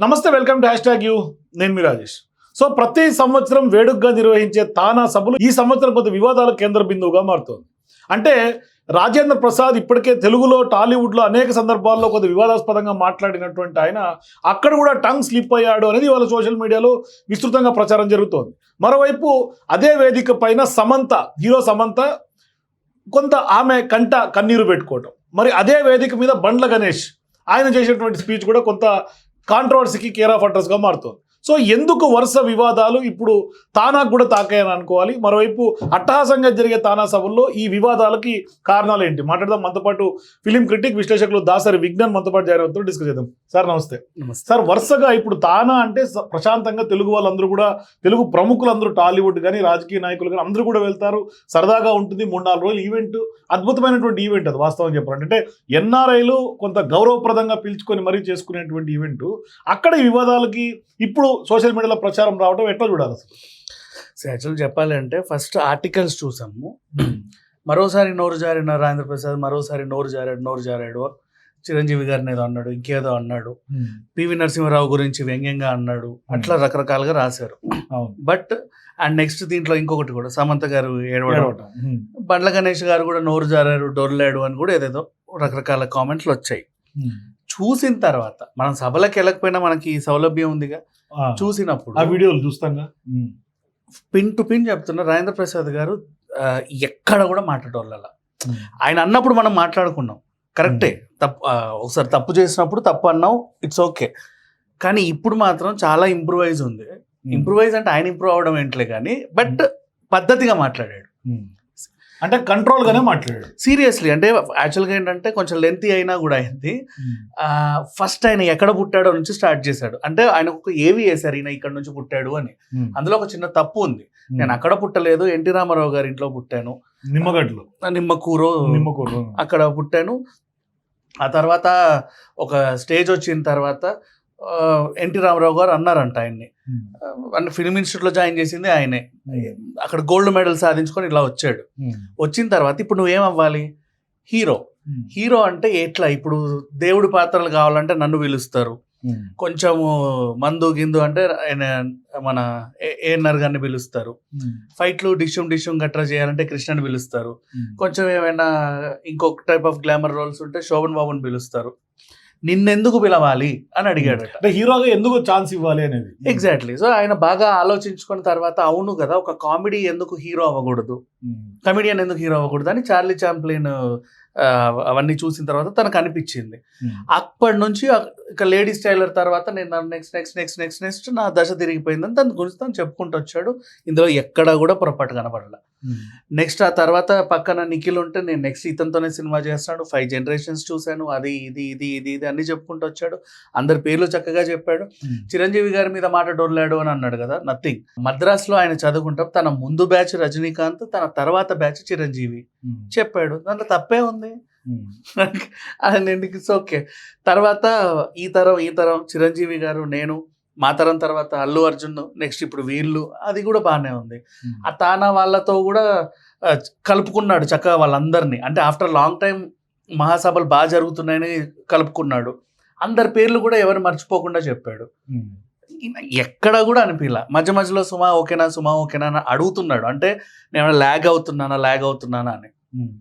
నమస్తే welcome to hash tag U. నేను మీ రాజేష్. సో ప్రతి సంవత్సరం వేడుకగా నిర్వహించే తానా సభలు ఈ సంవత్సరం కొంత వివాదాల కేంద్ర బిందువుగా మారుతోంది. అంటే రాజేంద్ర ప్రసాద్ ఇప్పటికే తెలుగులో టాలీవుడ్లో అనేక సందర్భాల్లో కొంత వివాదాస్పదంగా మాట్లాడినటువంటి ఆయన అక్కడ కూడా టంగ్ స్లిప్ అయ్యాడు అనేది వాళ్ళ సోషల్ మీడియాలో విస్తృతంగా ప్రచారం జరుగుతోంది. మరోవైపు అదే వేదిక పైన సమంత హీరో సమంత కొంత ఆమె కంట కన్నీరు పెట్టుకోవటం. మరి అదే వేదిక మీద బండ్ల గణేష్ ఆయన చేసినటువంటి స్పీచ్ కూడా కొంత కాంట్రవర్సీకి కేర్ ఆఫ్ అడ్రస్గా మారుతుంది. సో ఎందుకు వరుస వివాదాలు ఇప్పుడు తానాకు కూడా తాకాయని అనుకోవాలి? మరోవైపు అట్టహాసంగా జరిగే తానా సభల్లో ఈ వివాదాలకి కారణాలు ఏంటి? మాట్లాడదాం. మనతో పాటు ఫిలిం క్రిటిక్ విశ్లేషకులు దాసరి విజ్ఞాన్ మనతో పాటు జాయిన్ అవుతారు డిస్కస్ చేద్దాం. సార్ నమస్తే. సార్ వరుసగా ఇప్పుడు తానా అంటే ప్రశాంతంగా తెలుగు వాళ్ళందరూ కూడా తెలుగు ప్రముఖులందరూ టాలీవుడ్ కానీ రాజకీయ నాయకులు కానీ అందరూ కూడా వెళ్తారు. సరదాగా ఉంటుంది మూడు నాలుగు రోజులు ఈవెంట్. అద్భుతమైనటువంటి ఈవెంట్ అది వాస్తవం చెప్పాలంటే. అంటే ఎన్ఆర్ఐలు కొంత గౌరవప్రదంగా పిలుచుకొని మరీ చేసుకునేటువంటి ఈవెంట్. అక్కడ ఈ వివాదాలకి ఇప్పుడు సోషల్ మీడియాలో ప్రచారం రావడం ఎట్లా చూడాలి అసలు? యాక్చువల్ చెప్పాలంటే ఫస్ట్ ఆర్టికల్స్ చూసాము. మరోసారి నోరు జారిన రాజేంద్ర ప్రసాద్ మరోసారి నోరు జారాడు నోరు జారాడు. చిరంజీవి గారిని ఏదో అన్నాడు ఇంకేదో అన్నాడు. పివి నరసింహారావు గురించి వ్యంగ్యంగా అన్నాడు. అట్లా రకరకాలుగా రాశారు. బట్ అండ్ నెక్స్ట్ దీంట్లో ఇంకొకటి కూడా సమంత గారు ఏడవడం. బండ్ల గణేష్ గారు కూడా నోరు జారారు డొర్లాడు అని కూడా ఏదేదో రకరకాల కామెంట్లు వచ్చాయి. చూసిన తర్వాత మనం సభలకు వెళ్ళకపోయినా మనకి ఈ సౌలభ్యం ఉందిగా. చూసినప్పుడు ఆ వీడియోలు చూస్తాంగా. పిన్ టు పిన్ చెప్తున్న రాజేంద్ర ప్రసాద్ గారు ఎక్కడ కూడా మాట్లాడోళ్ళ ఉమ్. ఆయన అన్నప్పుడు మనం మాట్లాడుకున్నాం. కరెక్టే. తప్పు ఒకసారి తప్పు చేసినప్పుడు తప్పు అన్నావు ఇట్స్ ఓకే. కానీ ఇప్పుడు మాత్రం చాలా ఇంప్రూవైజ్ ఉంది. ఇంప్రూవైజ్ అంటే ఆయన ఇంప్రూవ్ అవడం ఏంట్లే కానీ బట్ పద్ధతిగా మాట్లాడాడు. అంటే కంట్రోల్ గానే మాట్లాడాడు. సీరియస్లీ అంటే యాక్చువల్గా ఏంటంటే కొంచెం లెంతీ అయినా కూడా అయింది. ఫస్ట్ ఆయన ఎక్కడ పుట్టాడో నుంచి స్టార్ట్ చేశాడు. అంటే ఆయన ఒక ఏవి వేశారు ఈయన ఇక్కడ నుంచి పుట్టాడు అని. ఉమ్. అందులో ఒక చిన్న తప్పు ఉంది. నేను అక్కడ పుట్టలేదు ఎన్టీ రామారావు గారి ఇంట్లో పుట్టాను. నిమ్మగడ్డలు. నిమ్మకూరు. నిమ్మకూరు. అక్కడ పుట్టాను. ఆ తర్వాత ఒక స్టేజ్ వచ్చిన తర్వాత ఎన్టీ రామారావు గారు అన్నారంట ఆయన్ని. అంటే ఫిల్మ్ ఇన్స్టిట్యూట్లో జాయిన్ చేసింది ఆయనే అక్కడ గోల్డ్ మెడల్ సాధించుకొని ఇలా వచ్చాడు. వచ్చిన తర్వాత ఇప్పుడు నువ్వేం అవ్వాలి హీరో. హీరో అంటే ఎట్లా ఇప్పుడు దేవుడి పాత్రలు కావాలంటే నన్ను పిలుస్తారు. కొంచెము మందు గిందు అంటే ఆయన మన ఏఎన్ఆర్ గారిని పిలుస్తారు. ఫైట్లు డిష్యూమ్ డిష్యూమ్ గట్రా చేయాలంటే కృష్ణని పిలుస్తారు. కొంచెం ఏమైనా ఇంకొక టైప్ ఆఫ్ గ్లామర్ రోల్స్ ఉంటే శోభన్ బాబుని పిలుస్తారు నిన్నెందుకు పిలవాలి అని అడిగాడట. అంటే హీరోగా ఎందుకు ఛాన్స్ ఇవ్వాలి అనేది? ఎగ్జాక్ట్లీ సో ఆయన బాగా ఆలోచించుకున్న తర్వాత అవును కదా ఒక కామెడీ ఎందుకు హీరో అవ్వకూడదు. కమెడియన్ ఎందుకు హీరో అవ్వకూడదు అని చార్లీ చాంప్లిన్ అవన్నీ చూసిన తర్వాత తనకు అనిపించింది. అప్పటి నుంచి ఇక లేడీస్ టైలర్ తర్వాత నేను next next next next next నా దశ తిరిగిపోయిందని తన గురించి తను చెప్పుకుంటూ వచ్చాడు ఇందులో ఎక్కడా కూడా పొరపాటు కనపడల. నెక్స్ట్ ఆ తర్వాత పక్కన నిఖిల్ ఉంటే నేను నెక్స్ట్ ఇతనితోనే సినిమా చేస్తాడు ఫైవ్ జనరేషన్స్ చూశాను అది ఇది ఇది ఇది ఇది అన్ని చెప్పుకుంటూ వచ్చాడు అందరి పేర్లు చక్కగా చెప్పాడు. చిరంజీవి గారి మీద మాట డొర్లాడు అని అన్నాడు కదా నథింగ్ మద్రాస్లో ఆయన చదువుకుంటాం తన ముందు బ్యాచ్ రజనీకాంత్ తన తర్వాత బ్యాచ్ చిరంజీవి. చెప్పాడు. దాంట్లో తప్పే ఉంది. అని ఇట్స్ ఓకే తర్వాత ఈ తరం ఈ తరం చిరంజీవి గారు నేను మా తరం తర్వాత అల్లు అర్జున్ నెక్స్ట్ ఇప్పుడు వీళ్ళు అది కూడా బాగానే ఉంది. ఉమ్. ఆ తానా వాళ్ళతో కూడా కలుపుకున్నాడు చక్కగా వాళ్ళందరినీ. అంటే ఆఫ్టర్ లాంగ్ టైం మహాసభలు బాగా జరుగుతున్నాయని కలుపుకున్నాడు. అందరి పేర్లు కూడా ఎవరు మర్చిపోకుండా చెప్పాడు. ఈయన ఎక్కడ కూడా అనిపించలే మధ్య మధ్యలో సుమా ఓకేనా సుమా ఓకేనా అని అడుగుతున్నాడు అంటే నేను ల్యాగ్ అవుతున్నానా ల్యాగ్ అవుతున్నానా అని ఉమ్.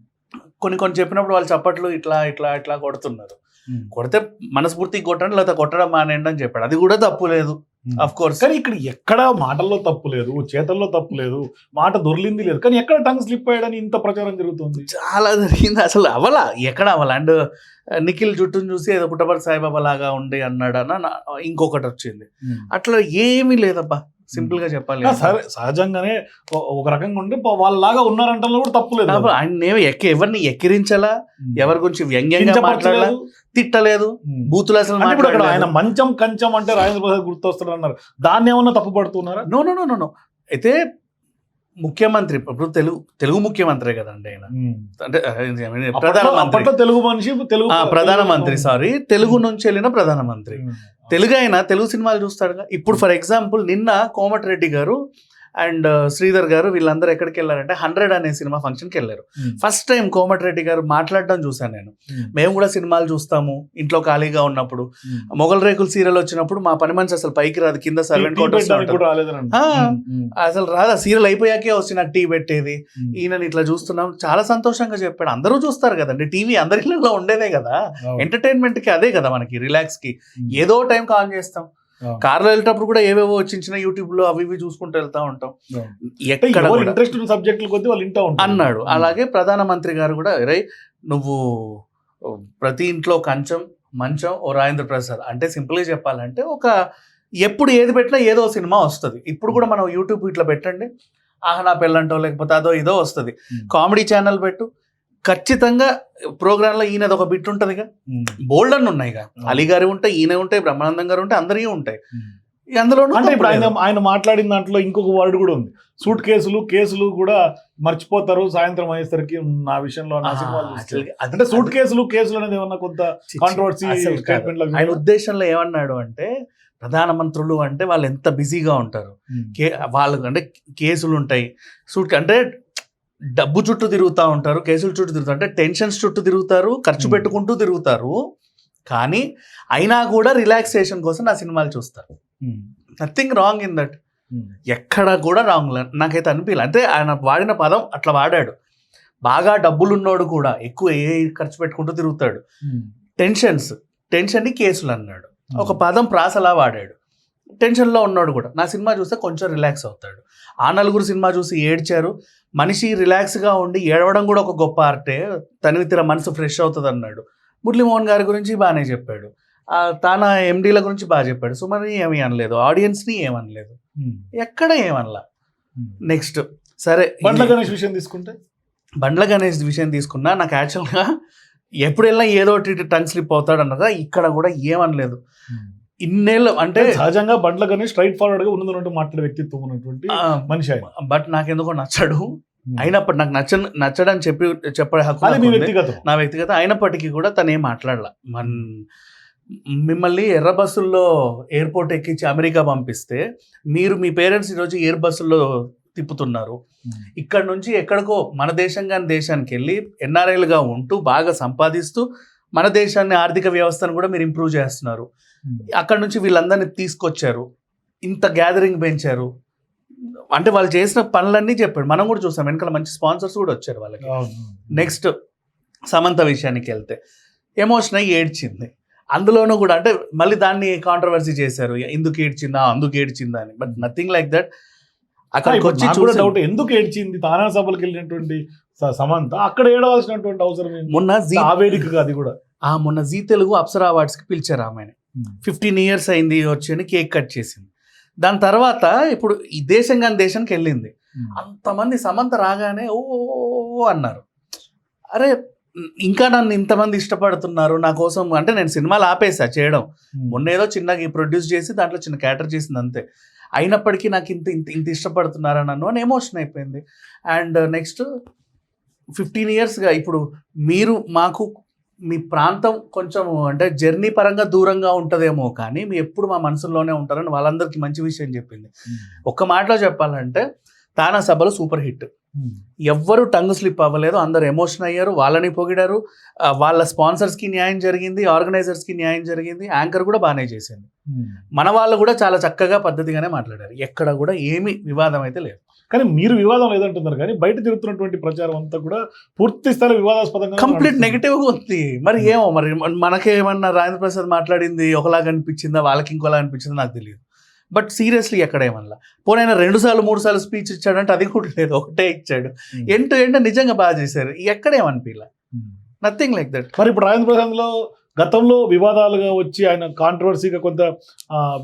కొన్ని కొన్ని చెప్పినప్పుడు వాళ్ళు చప్పట్లు ఇట్లా ఇట్లా ఇట్లా కొడుతున్నారు ఉమ్. కొడితే మనస్ఫూర్తిగా కొట్టండి లేకపోతే కొట్టడం మానేయండి అని చెప్పాడు అది కూడా తప్పు లేదు. అఫ్ కోర్స్ కానీ ఇక్కడ ఎక్కడ మాటల్లో తప్పు లేదు చేతల్లో తప్పు లేదు మాట దొర్లింది లేదు. కానీ ఎక్కడ టంగ్ స్లిప్ అయ్యాడని ఇంత ప్రచారం జరుగుతుంది? చాలా జరిగింది. అసలు అవలా ఎక్కడ అవ్వాల అండ్ నిఖిల్ జుట్టును చూసి ఏదో పుట్టపర్తి సాయిబాబా లాగా ఉండి అన్నాడు అన్న నా- ఇంకొకటి వచ్చింది. అట్లా ఏమీ లేదబ్బా. సింపుల్గా చెప్పాలి సరే సహజంగానే ఒక రకంగా ఉండి వాళ్ళలాగా ఉన్నారంటే కూడా తప్పు లేదు. ఆయన ఎవరిని ఎక్కిరించాలా? ఎవరి గురించి వ్యంగ్యంగా మాట్లాడాలా. తిట్టలేదు. బూతులు అసలు ఇప్పుడు అక్కడ ఆయన. మంచం కంచం అంటే రాజేంద్ర ప్రసాద్ గుర్తొస్తాడు అన్నారు. దాన్ని ఏమన్నా తప్పు పడుతున్నారా నో నో నో నో. అయితే ముఖ్యమంత్రి ఇప్పుడు తెలుగు తెలుగు ముఖ్యమంత్రి కదండి ఆయన. అంటే ప్రధానమంత్రి. తెలుగు మనిషి తెలుగు ప్రధానమంత్రి సారీ. తెలుగు నుంచి వెళ్ళిన ప్రధానమంత్రి. తెలుగు అయినా తెలుగు సినిమాలు చూస్తాడుగా. ఇప్పుడు ఫర్ ఎగ్జాంపుల్ నిన్న కోమటిరెడ్డి గారు అండ్ శ్రీధర్ గారు వీళ్ళందరూ ఎక్కడికి వెళ్ళారంటే హండ్రెడ్ అనే సినిమా ఫంక్షన్కి వెళ్ళారు. ఫస్ట్ టైం కోమటిరెడ్డి గారు మాట్లాడడం చూశాను నేను. మేము. కూడా సినిమాలు చూస్తాము ఇంట్లో ఖాళీగా ఉన్నప్పుడు. మొగల్ రేకులు సీరియల్ వచ్చినప్పుడు మా పని మనిషి అసలు పైకి రాదు కింద సర్వెంట్ క్వార్టర్స్. అసలు రాదు. సీరియల్ అయిపోయాకే వచ్చి నాకు టీ పెట్టేది. ఈయనని ఇట్లా చూస్తున్నాం. చాలా సంతోషంగా చెప్పాడు. అందరూ చూస్తారు కదండి. టీవీ అందరిలో ఉండేదే కదా. ఎంటర్టైన్మెంట్కి అదే కదా మనకి రిలాక్స్కి. ఏదో టైం ఆన్ చేస్తాం. కార్లో వెళ్ళేటప్పుడు కూడా ఏవేవో చిన్న యూట్యూబ్లో అవి ఇవి చూసుకుంటూ వెళ్తా ఉంటాం. ఎక్కడ కూడా. ఇంట్రెస్ట్ ఉన్న సబ్జెక్టుల కొద్దీ వాళ్ళు ఇంటా ఉంటారు. అన్నాడు. అలాగే ప్రధానమంత్రి గారు కూడా రే నువ్వు ప్రతి ఇంట్లో కంచం మంచం ఓ రాజేంద్ర ప్రసాద్ అంటే సింపుల్గా చెప్పాలంటే ఒక ఎప్పుడు ఏది పెట్టినా ఏదో సినిమా వస్తుంది. ఇప్పుడు కూడా మనం యూట్యూబ్ ఇట్లా పెట్టండి. ఆహా నా పెళ్ళంటో లేకపోతే అదో ఇదో వస్తుంది. కామెడీ ఛానల్ పెట్టు. ఖచ్చితంగా ప్రోగ్రాంలో ఈయనది ఒక బిట్ ఉంటుందిగా. బోల్డ్ అని ఉన్నాయిగా. అలీ గారి ఉంటాయి ఈయన ఉంటాయి బ్రహ్మానందం గారు ఉంటాయి అందరివి ఉంటాయి. అందులోనూ అంటే ఇప్పుడు ఆయన మాట్లాడిన దాంట్లో ఇంకొక వర్డ్ కూడా ఉంది. సూట్ కేసులు కేసులు కూడా మర్చిపోతారు సాయంత్రం అయ్యేసరికి నా విషయంలో నా సినిమాలు అంటే సూట్ కేసులు కేసులు అనేది ఏమన్నా కొంత కాంట్రవర్సీ ఆయన ఉద్దేశంలో ఏమన్నాడు అంటే ప్రధానమంత్రులు అంటే వాళ్ళు ఎంత బిజీగా ఉంటారు. కే వాళ్ళకు అంటే కేసులు ఉంటాయి. సూట్ అంటే డబ్బు చుట్టూ తిరుగుతూ ఉంటారు కేసుల చుట్టూ తిరుగుతారు అంటే టెన్షన్స్ చుట్టూ తిరుగుతారు ఖర్చు. పెట్టుకుంటూ తిరుగుతారు. కానీ అయినా కూడా రిలాక్సేషన్ కోసం నా సినిమాలు చూస్తారు. నథింగ్ రాంగ్ ఇన్ దట్ ఎక్కడ కూడా రాంగ్ నాకైతే అనిపించలే అంటే ఆయన వాడిన పదం అట్లా వాడాడు. బాగా డబ్బులున్నోడు కూడా ఎక్కువ ఏ ఖర్చు పెట్టుకుంటూ తిరుగుతాడు. టెన్షన్స్ టెన్షన్ని కేసులు అన్నాడు. ఒక పదం ప్రాసలా వాడాడు. టెన్షన్లో ఉన్నాడు కూడా. నా సినిమా చూస్తే కొంచెం రిలాక్స్ అవుతాడు. ఆ నలుగురు సినిమా చూసి ఏడ్చారు. మనిషి రిలాక్స్గా ఉండి ఏడవడం కూడా ఒక గొప్ప ఆర్టే. తనివి తీర మనసు ఫ్రెష్ అవుతుంది అన్నాడు మురళీమోహన్ గారి గురించి బాగానే చెప్పాడు. తాన ఎండీల గురించి బాగా చెప్పాడు. సుమని ఏమీ అనలేదు. ఆడియన్స్ని ఏమనలేదు. ఎక్కడ ఏమనలా. నెక్స్ట్. సరే బండ్ల గణేష్ విషయం తీసుకుంటే? బండ్ల గణేష్ విషయం తీసుకున్నా నాకు యాక్చువల్గా ఎప్పుడు వెళ్ళినా ఏదో ఒకటి టంగ్ స్లిప్ అవుతాడు అన్నదా ఇక్కడ కూడా ఏమనలేదు. ఇన్నేళ్ళు అంటే సహజంగా బండ్ల గణేష్ స్ట్రైట్ ఫార్వర్డ్గా ఉన్నదంటూ మాట్లాడే వ్యక్తిత్వం ఉన్నటువంటి మనిషి ఆయన. బట్ నాకెందుకో నచ్చడు. అయినప్పటి నాకు నచ్చ నచ్చడని చెప్పి చెప్పే హక్కు. వ్యక్తిగతం. నా వ్యక్తిగత. అయినప్పటికీ కూడా తను ఏం మాట్లాడలా. మన్ మిమ్మల్ని ఎర్ర బస్సుల్లో ఎయిర్పోర్ట్ ఎక్కించి అమెరికా పంపిస్తే మీరు మీ పేరెంట్స్ ఈరోజు ఎయిర్ బస్సుల్లో తిప్పుతున్నారు. ఇక్కడ నుంచి ఎక్కడికో మన దేశం కాని దేశానికి వెళ్ళి ఎన్ఆర్ఐలుగా ఉంటూ బాగా సంపాదిస్తూ మన దేశాన్ని ఆర్థిక వ్యవస్థను కూడా మీరు ఇంప్రూవ్ చేస్తున్నారు. అక్కడ నుంచి వీళ్ళందరినీ తీసుకొచ్చారు. ఇంత గ్యాదరింగ్ పెంచారు. అంటే వాళ్ళు చేసిన పనులన్నీ చెప్పాడు మనం కూడా చూసాం. వెనకాల మంచి స్పాన్సర్స్ కూడా వచ్చారు వాళ్ళకి. నెక్స్ట్ సమంత విషయానికి వెళ్తే ఎమోషన్ అయ్యి ఏడ్చింది. అందులోనూ కూడా అంటే మళ్ళీ దాన్ని కాంట్రవర్సీ చేశారు. ఎందుకు ఏడ్చిందా? అందుకు ఏడ్చిందా? అని. బట్ నథింగ్ లైక్ దట్ అక్కడికి వచ్చి డౌట్ ఎందుకు ఏడ్చింది? తానా సభలకు వెళ్ళినటువంటి సమంత. అక్కడ ఏడవలసినటువంటి అవసరం? మొన్న జీ ఆ వేదికగా అది కూడా. ఆ మొన్న జీ తెలుగు అప్సరా అవార్డ్స్కి పిలిచారు ఆమెని. ఫిఫ్టీన్ ఇయర్స్ అయింది వచ్చి అని కేక్ కట్ చేసింది. దాని తర్వాత ఇప్పుడు ఈ దేశం కాని దేశానికి వెళ్ళింది. అంతమంది సమంత రాగానే ఓ అన్నారు. అరే ఇంకా నన్ను ఇంతమంది ఇష్టపడుతున్నారు నా కోసం అంటే నేను సినిమాలు ఆపేసా చేయడం. మొన్న ఏదో చిన్నగా ప్రొడ్యూస్ చేసి దాంట్లో చిన్న క్యాటర్ చేసింది అంతే. అయినప్పటికీ నాకు ఇంత ఇంత ఇంత ఇష్టపడుతున్నారా నన్ను అని ఎమోషన్ అయిపోయింది. అండ్ నెక్స్ట్ ఫిఫ్టీన్ ఇయర్స్గా ఇప్పుడు మీరు మాకు మీ ప్రాంతం కొంచెం అంటే జర్నీ పరంగా దూరంగా ఉంటుందేమో కానీ మీ ఎప్పుడు మా మనసులోనే ఉంటారని వాళ్ళందరికీ మంచి విషయం చెప్పింది. ఒక్క మాటలో చెప్పాలంటే తానా సభలు సూపర్ హిట్. ఎవ్వరు టంగ్ స్లిప్ అవ్వలేదు. అందరు ఎమోషన్ అయ్యారు. వాళ్ళని పొగిడారు. వాళ్ళ స్పాన్సర్స్కి న్యాయం జరిగింది. ఆర్గనైజర్స్కి న్యాయం జరిగింది. యాంకర్ కూడా బాగానే చేసింది. మన వాళ్ళు కూడా చాలా చక్కగా పద్ధతిగానే మాట్లాడారు. ఎక్కడ కూడా ఏమీ వివాదం అయితే లేదు. కానీ మీరు వివాదం లేదంటున్నారు. కానీ బయట తిరుగుతున్నటువంటి ప్రచారం అంతా కూడా పూర్తి స్థాయి వివాదాస్పదంగా కంప్లీట్ నడుస్తుంది. నెగిటివ్గా ఉంది. మరి ఏమో మరి మన- మనకేమన్నా రాజేంద్ర ప్రసాద్ మాట్లాడింది ఒకలాగా అనిపించిందా? వాళ్ళకి ఇంకోలా అనిపించిందా? నాకు తెలియదు. బట్ సీరియస్లీ ఎక్కడ ఏమన్నా పోనీ ఆయన రెండు సార్లు మూడు సార్లు స్పీచ్ ఇచ్చాడంటే అది కూడా లేదు. ఒకటే ఇచ్చాడు. Hmm. ఎంటో ఏంటో నిజంగా బాగా చేశారు. ఎక్కడ ఏమనిపించలే Hmm. నథింగ్ లైక్ దట్ మరి ఇప్పుడు రాజేంద్ర ప్రసాద్లో గతంలో వివాదాలుగా వచ్చి ఆయన కాంట్రవర్సీగా కొంత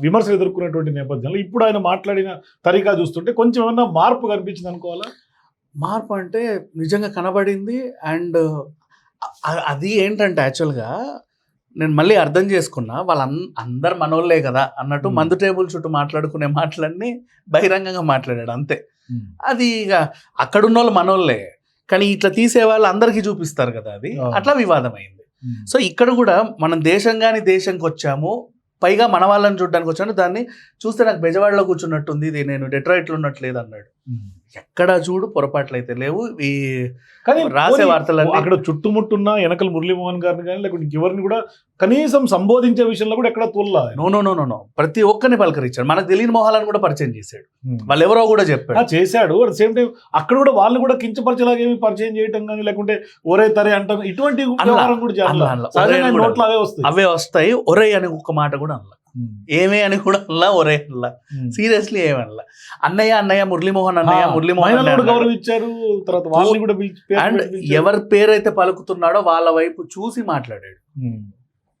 విమర్శలు ఎదుర్కొన్నటువంటి నేపథ్యంలో ఇప్పుడు ఆయన మాట్లాడిన తరీకా చూస్తుంటే కొంచెం ఏమన్నా మార్పు కనిపించింది అనుకోవాలా? మార్పు అంటే నిజంగా కనబడింది అండ్ అది ఏంటంటే యాక్చువల్గా నేను మళ్ళీ అర్థం చేసుకున్నా వాళ్ళ అందరు మనోళ్ళే కదా అన్నట్టు. మందు టేబుల్ చుట్టూ మాట్లాడుకునే మాటలన్నీ బహిరంగంగా మాట్లాడాడు అంతే. అది ఇక అక్కడున్న వాళ్ళు మనోళ్ళే కానీ ఇట్లా తీసే వాళ్ళు అందరికీ చూపిస్తారు కదా అది. అట్లా వివాదం అయింది Hmm. సో ఇక్కడ కూడా మనం దేశం కానీ దేశంకి వచ్చాము పైగా మన వాళ్ళని చూడడానికి వచ్చాను దాన్ని చూస్తే నాకు బెజవాడలో కూర్చున్నట్టుంది ఇది నేను డెట్రాయిట్లో ఉన్నట్లేదు అన్నాడు ఎక్కడ చూడు పొరపాట్లు అయితే లేవు. ఈ కానీ రాసే పోనీ వార్తలన్నీ- అక్కడ చుట్టుముట్టున్న వెనకల మురళీమోహన్ గారిని కానీ లేకుంటే ఎవరిని కూడా కనీసం సంబోధించే విషయంలో కూడా ఎక్కడ తోల్లా. No no no no no. ప్రతి ఒక్కరిని పలకరించాడు. మనకు తెలియని మొహాలను కూడా పరిచయం చేశాడు. వాళ్ళు ఎవరో కూడా చెప్పాడు. చేశాడు. అట్ సేమ్ టైం అక్కడ కూడా వాళ్ళని కూడా కించపరిచేలాగా ఏమి పరిచయం చేయటం కానీ లేకుంటే ఒరే తరే అంటాం. ఇటువంటి కూడా అవే వస్తాయి. ఒరే అని ఒక మాట కూడా అనలా. ఏమే అని కూడా అనలా ఒరే అనలా. సీరియస్లీ ఏమనలా అన్నయ్య అన్నయ్య మురళీమోహన్ అన్నయ్య మురళీమోహన్ తర్వాత పేరు అండ్. ఎవరి పేరైతే పలుకుతున్నాడో వాళ్ళ వైపు చూసి మాట్లాడాడు.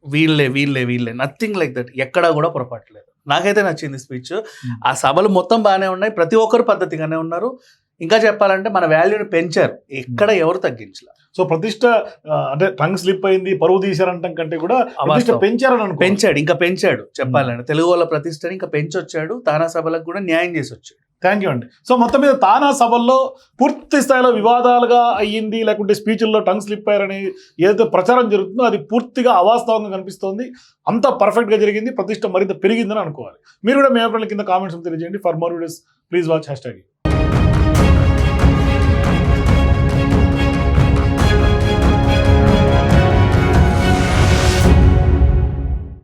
వీళ్ళే వీళ్ళే వీళ్ళే. నథింగ్ లైక్ దట్ ఎక్కడా కూడా పొరపాట్లేదు నాకైతే నచ్చింది స్పీచ్ ఆ సభలు మొత్తం బాగానే ఉన్నాయి. ప్రతి ఒక్కరు పద్ధతిగానే ఉన్నారు. ఇంకా చెప్పాలంటే మన వాల్యూని పెంచారు. ఎక్కడ ఎవరు తగ్గించలే. సో ప్రతిష్ట అంటే టంగ్ స్లిప్ అయింది పరువు తీశారంటాం కంటే కూడా ప్రతిష్ట. పెంచారని పెంచాడు ఇంకా పెంచాడు చెప్పాలంటే. తెలుగు వాళ్ళ ప్రతిష్టని ఇంకా పెంచొచ్చాడు తానా సభలకు కూడా న్యాయం చేసి వచ్చాడు థ్యాంక్ యూ అండి. సో మొత్తం మీద తానా సభల్లో పూర్తి స్థాయిలో వివాదాలుగా అయ్యింది లేకుంటే స్పీచ్ల్లో టంగ్ స్లిప్ అయ్యారని ఏదైతే ప్రచారం జరుగుతుందో అది పూర్తిగా అవాస్తవంగా కనిపిస్తోంది. అంత పర్ఫెక్ట్గా జరిగింది ప్రతిష్ట మరింత పెరిగిందని అనుకోవాలి. మీరు కూడా మీ అభిప్రాయాల కింద కామెంట్స్ తెలియజేయండి. For more videos please watch hash tag